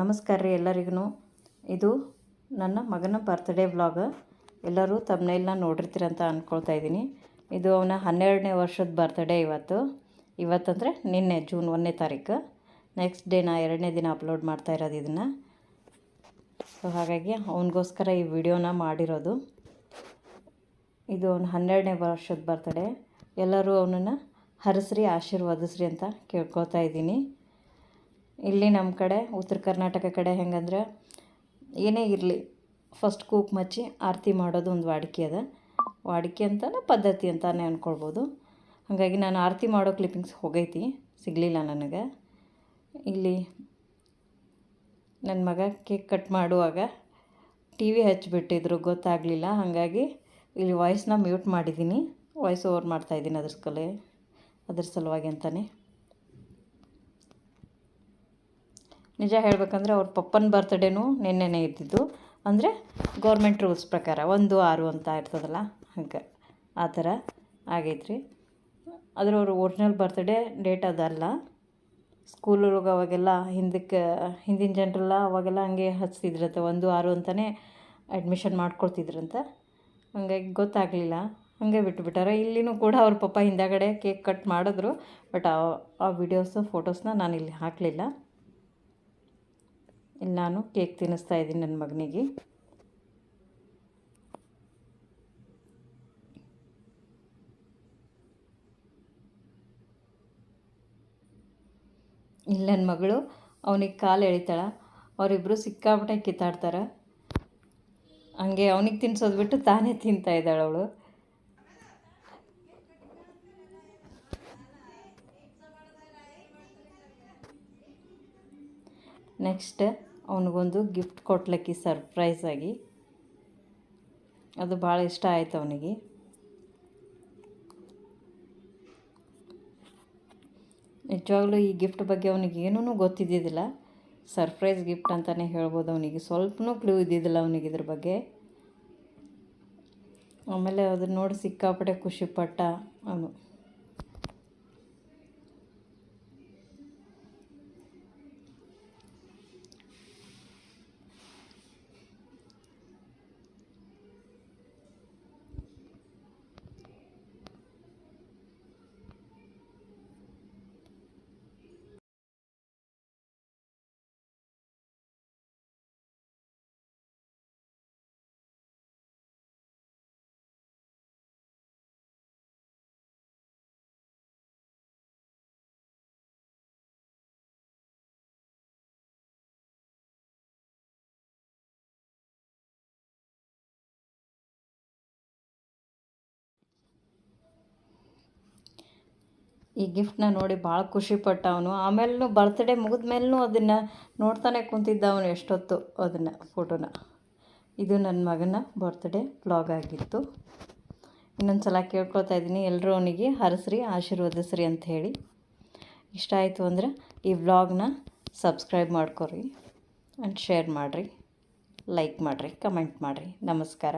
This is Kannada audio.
ನಮಸ್ಕಾರ ರೀ ಎಲ್ಲರಿಗೂ. ಇದು ನನ್ನ ಮಗನ ಬರ್ತ್ಡೇ ವ್ಲಾಗ್ ಎಲ್ಲರೂ ತಮ್ಮನೆಲ್ಲ ನೋಡಿರ್ತೀರಂತ ಅಂದ್ಕೊಳ್ತಾ ಇದ್ದೀನಿ. ಇದು ಅವನ ಹನ್ನೆರಡನೇ ವರ್ಷದ ಬರ್ತ್ಡೇ ಇವತ್ತು. ಇವತ್ತಂದರೆ ನಿನ್ನೆ ಜೂನ್ ಒಂದನೇ ತಾರೀಕು. ನೆಕ್ಸ್ಟ್ ಡೇ ನಾ ಎರಡನೇ ದಿನ ಅಪ್ಲೋಡ್ ಮಾಡ್ತಾ ಇರೋದು ಇದನ್ನು. ಸೊ ಹಾಗಾಗಿ ಅವನಿಗೋಸ್ಕರ ಈ ವಿಡಿಯೋನ ಮಾಡಿರೋದು. ಇದು ಅವನ ಹನ್ನೆರಡನೇ ವರ್ಷದ ಬರ್ತ್ಡೇ ಎಲ್ಲರೂ ಅವನನ್ನು ಹರಸ್ರಿ, ಆಶೀರ್ವದಿಸ್ರಿ ಅಂತ ಕೇಳ್ಕೊತಾ ಇದ್ದೀನಿ. ಇಲ್ಲಿ ನಮ್ಮ ಕಡೆ, ಉತ್ತರ ಕರ್ನಾಟಕ ಕಡೆ ಹೆಂಗಂದ್ರೆ ಏನೇ ಇರಲಿ ಫಸ್ಟ್ ಕೂಕ್ ಮಚ್ಚಿ ಆರತಿ ಮಾಡೋದು ಒಂದು ವಾಡಿಕೆ ಅದ. ವಾಡಿಕೆ ಅಂತಲೇ ಪದ್ಧತಿ ಅಂತಲೇ ಅಂದ್ಕೊಳ್ಬೋದು ಹಾಗಾಗಿ ನಾನು ಆರತಿ ಮಾಡೋ ಕ್ಲಿಪ್ಪಿಂಗ್ಸ್ ಹೋಗೈತಿ, ಸಿಗಲಿಲ್ಲ ನನಗೆ. ಇಲ್ಲಿ ನನ್ನ ಮಗ ಕೇಕ್ ಕಟ್ ಮಾಡುವಾಗ ಟಿ ವಿ ಹಚ್ಚಿಬಿಟ್ಟಿದ್ರು ಗೊತ್ತಾಗಲಿಲ್ಲ. ಹಾಗಾಗಿ ಇಲ್ಲಿ ವಾಯ್ಸ್ನ ಮ್ಯೂಟ್ ಮಾಡಿದ್ದೀನಿ ವಾಯ್ಸ್ ಓವರ್ ಮಾಡ್ತಾಯಿದ್ದೀನಿ ಅದ್ರ ಸಲ ಅದ್ರ ಸಲುವಾಗಿ ಅಂತಲೇ ನಿಜ ಹೇಳಬೇಕಂದ್ರೆ ಅವ್ರ ಪಪ್ಪನ ಬರ್ತ್ಡೇನೂ ನಿನ್ನೆನೇ ಇದ್ದಿದ್ದು. ಅಂದರೆ ಗೌರ್ಮೆಂಟ್ ರೂಲ್ಸ್ ಪ್ರಕಾರ ಒಂದು ಆರು ಅಂತ ಇರ್ತದಲ್ಲ, ಹಂಗೆ ಆ ಥರ ಆಗೈತ್ರಿ. ಆದರೆ ಅವ್ರ ಒರಿಜಿನಲ್ ಬರ್ತ್ಡೇ ಡೇಟ್ ಅದಲ್ಲ ಸ್ಕೂಲೊಳಗೆ ಅವಾಗೆಲ್ಲ ಹಿಂದಕ್ಕೆ, ಹಿಂದಿನ ಜನರೆಲ್ಲ ಅವಾಗೆಲ್ಲ ಹಂಗೆ ಹಚ್ತಿದ್ರಂತೆ, ಒಂದು ಆರು ಅಂತಲೇ ಅಡ್ಮಿಷನ್ ಮಾಡ್ಕೊಳ್ತಿದ್ರಂತೆ. ಹಂಗಾಗಿ ಗೊತ್ತಾಗಲಿಲ್ಲ. ಹಂಗೆ ಬಿಟ್ಟುಬಿಟ್ಟಾರೆ ಇಲ್ಲಿನೂ ಕೂಡ ಅವ್ರ ಪಪ್ಪ ಹಿಂದಗಡೆ ಕೇಕ್ ಕಟ್ ಮಾಡಿದ್ರು ಬಟ್ ಆ ವಿಡಿಯೋಸು ಫೋಟೋಸ್ನ ನಾನು ಇಲ್ಲಿ ಹಾಕಲಿಲ್ಲ. ಇಲ್ಲಿ ನಾನು ಕೇಕ್ ತಿನ್ನಿಸ್ತಾ ಇದ್ದೀನಿ ನನ್ನ ಮಗನಿಗೆ. ಇಲ್ಲಿ ನನ್ನ ಮಗಳು, ಅವನಿಗೆ ಕಾಲು ಎಳಿತಾಳ. ಅವರಿಬ್ಬರು ಸಿಕ್ಕಾಪಟ್ಟೆ ಕಿತ್ತಾಡ್ತಾರೆ. ಹಂಗೆ ಅವನಿಗೆ ತಿನ್ಸೋದು ಬಿಟ್ಟು ತಾನೇ ತಿಂತಾ ಇದ್ದಾಳೆ ಅವಳು. ನೆಕ್ಸ್ಟ್ ಅವನಿಗೊಂದು ಗಿಫ್ಟ್ ಕೊಟ್ಲಕ್ಕಿ ಸರ್ಪ್ರೈಸ್ ಆಗಿ. ಅದು ಭಾಳ ಇಷ್ಟ ಆಯ್ತು ಅವನಿಗೆ. ನಿಜವಾಗ್ಲೂ ಈ ಗಿಫ್ಟ್ ಬಗ್ಗೆ ಅವನಿಗೆ ಏನೂ ಗೊತ್ತಿದ್ದಿದ್ದಿಲ್ಲ. ಸರ್ಪ್ರೈಸ್ ಗಿಫ್ಟ್ ಅಂತಲೇ ಹೇಳ್ಬೋದು ಅವನಿಗೆ. ಸ್ವಲ್ಪನೂ ಕ್ಲೂ ಇದ್ದಿದ್ದಿಲ್ಲ ಅವನಿಗೆ ಇದ್ರ ಬಗ್ಗೆ. ಆಮೇಲೆ ಅದನ್ನ ನೋಡಿ ಸಿಕ್ಕಾಪಟ್ಟೆ ಖುಷಿಪಟ್ಟ ಅವನು. ಈ ಗಿಫ್ಟ್ನ ನೋಡಿ ಭಾಳ ಖುಷಿಪಟ್ಟ ಅವನು ಆಮೇಲೂ ಬರ್ತ್ಡೇ ಮುಗಿದ ಮೇಲೂ ಅದನ್ನು ನೋಡ್ತಾನೆ ಕುಂತಿದ್ದ ಅವನು ಎಷ್ಟೊತ್ತು ಅದನ್ನು ಫೋಟೋನ ಇದು ನನ್ನ ಮಗನ ಬರ್ತ್ಡೇ ಬ್ಲಾಗ್ ಆಗಿತ್ತು. ಇನ್ನೊಂದು ಸಲ ಕೇಳ್ಕೊಳ್ತಾ ಇದ್ದೀನಿ. ಎಲ್ಲರೂ ಅವನಿಗೆ ಹರಸ್ರಿ, ಆಶೀರ್ವದಿಸ್ರಿ ಅಂತ ಹೇಳಿ. ಇಷ್ಟ ಆಯಿತು ಅಂದರೆ ಈ ವ್ಲಾಗ್ನ ಸಬ್ಸ್ಕ್ರೈಬ್ ಮಾಡ್ಕೊರಿ. ಆ್ಯಂಡ್ ಶೇರ್ ಮಾಡಿರಿ. ಲೈಕ್ ಮಾಡಿರಿ ಕಮೆಂಟ್ ಮಾಡಿರಿ. ನಮಸ್ಕಾರ.